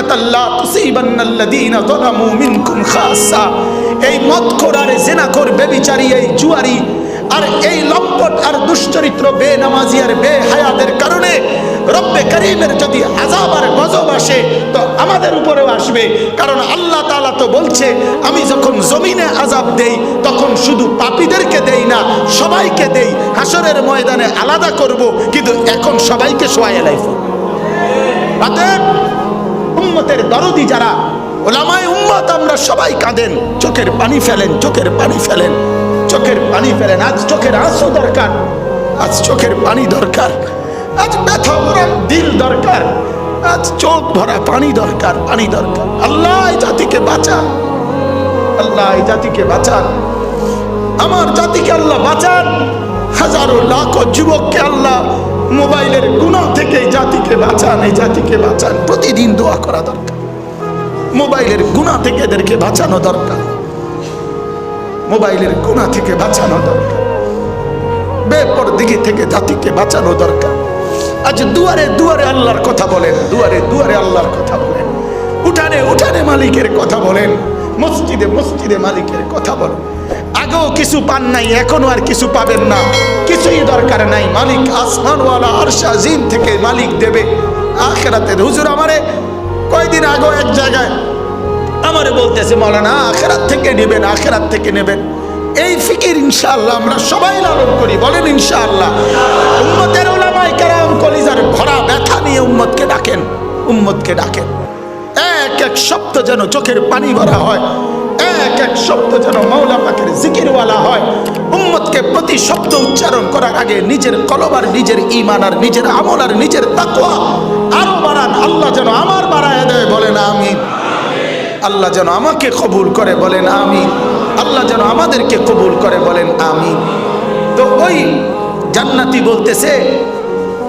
ফিতনাতাল্লা তুসিবান্নাল্লাযীনা যালামু মিনকুম খাসসা এই বেবিচারী, এই জুয়ারি আর এই লম্পট আর দুশ্চরিত্র, বেনামাজি আর বেহায়াদের কারণে রব্বে করিমের যদি আজাব আর গজব আসে, তো আমাদের উপরেও আসবে। কারণ আল্লাহ তাআলা তো বলছে, আমি যখন জমিনে আজাব দেই, তখন শুধু পাপীদেরকে দেই না, সবাইকে দেই। হাসরের ময়দানে আলাদা করব, কিন্তু এখন সবাইকে সোয়াই লাইফ। অতএব উম্মতের দরদি যারা, ওলামায় উম্মত আমরা সবাই কাঁদেন, চোখের পানি ফেলেন, চোখের পানি ফেলেন, চোখের পানি ফেলেন, আজ চোখের আঁসু দরকার, আজ চোখের পানি দরকার, আজ ব্যথা ভরা দিল দরকার, আজ চোখ ভরা পানি দরকার পানি দরকার। আল্লাহ জাতিকে বাঁচান, আল্লাহ এই জাতিকে বাঁচান। আমার জাতিকে আল্লাহ বাঁচান, হাজারো লাখো যুবককে আল্লাহ মোবাইলের গুণা জাতিকে বাঁচান, এই জাতিকে বাঁচান। প্রতিদিন দোয়া করা দরকার। মোবাইলের গুণা থেকে এদেরকে বাঁচানো দরকার। মোবাইলের গুণা থেকে বাঁচানো দরকার। বেপরদিগি থেকে জাতিকে বাঁচানো দরকার। আজ দুয়ারে দুয়ারে আল্লাহর কথা বলেন, দুয়ারে দুয়ারে আল্লাহর কথা বলেন। উঠানে উঠানে মালিকের কথা বলেন, মসজিদে মসজিদে মালিকের কথা বলেন। আগেও কিছু পান নাই, এখনও আর কিছু পাবেন না। নাই মালিক আসমানওয়ালা আরশা জিন থেকে মালিক দেবে। আখেরাতের হুজুর আমারে কয়দিন আগেও এক জায়গায় আমারে বলতেছে, মৌলানা, আখেরাত থেকে নেবেন, আখেরাত থেকে নেবেন। এই ফিকির ইনশাআল্লাহ আমরা সবাই লালন করি, বলেন ইনশাআল্লাহ। উম্মতের ওলামাই কেরাম কলিজার ভরা ব্যথা নিয়ে উম্মতকে ডাকেন উম্মতকে ডাকেন। এক এক শব্দ যেন চোখের পানি ভরা হয়, এক এক শব্দ যেন মৌলা পাকের জিকিরওয়ালা হয়। শব্দ উচ্চারণ করার আগে নিজের কলব আর নিজের ইমান আর নিজের আমল আর নিজের তাকওয়া আরও বাড়ান। আল্লাহ যেন আমার বাড়ায় দেয়, বলেন আমিন। আল্লাহ যেন আমাকে কবুল করে, বলেন আমি আল্লাহ যেন আমাদেরকে কবুল করে, বলেন আমি তো ওই জান্নাতি বলতেছে,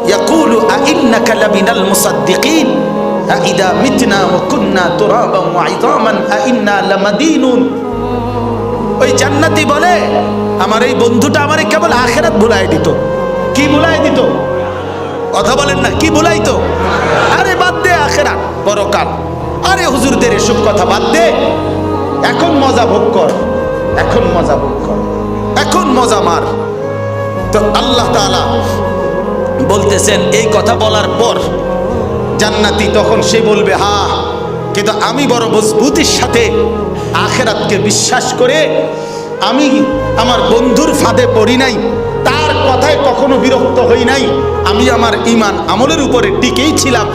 ইয়াকুলু আইদা ওই জান্নাতি বলে, আমার এই বন্ধুটা আমারে কেবল আখেরাত ভুলাই দিত। কি ভুলাই দিত? কথা বলেন না, কি ভুলাইতো? আরে বাদ দে আখেরাত, পরকাল। আরে হুজুরদের এসব কথা বাদ দে। এখন মজা ভোগ কর, এখন মজা ভোগ কর, এখন মজা মার। তো আল্লাহ তাআলা বলতেছেন, এই কথা বলার পর জান্নাতি তখন সে বলবে, হা, কিন্তু আমি বড় মজবুতির সাথে আখেরাতকে বিশ্বাস করে আমি আমার বন্ধুর ফাঁদে পড়ি নাই, তার কথায় কখনো বিরক্ত হই নাই, আমি আমার ইমান আমলের উপরে টিকেই ছিলাম।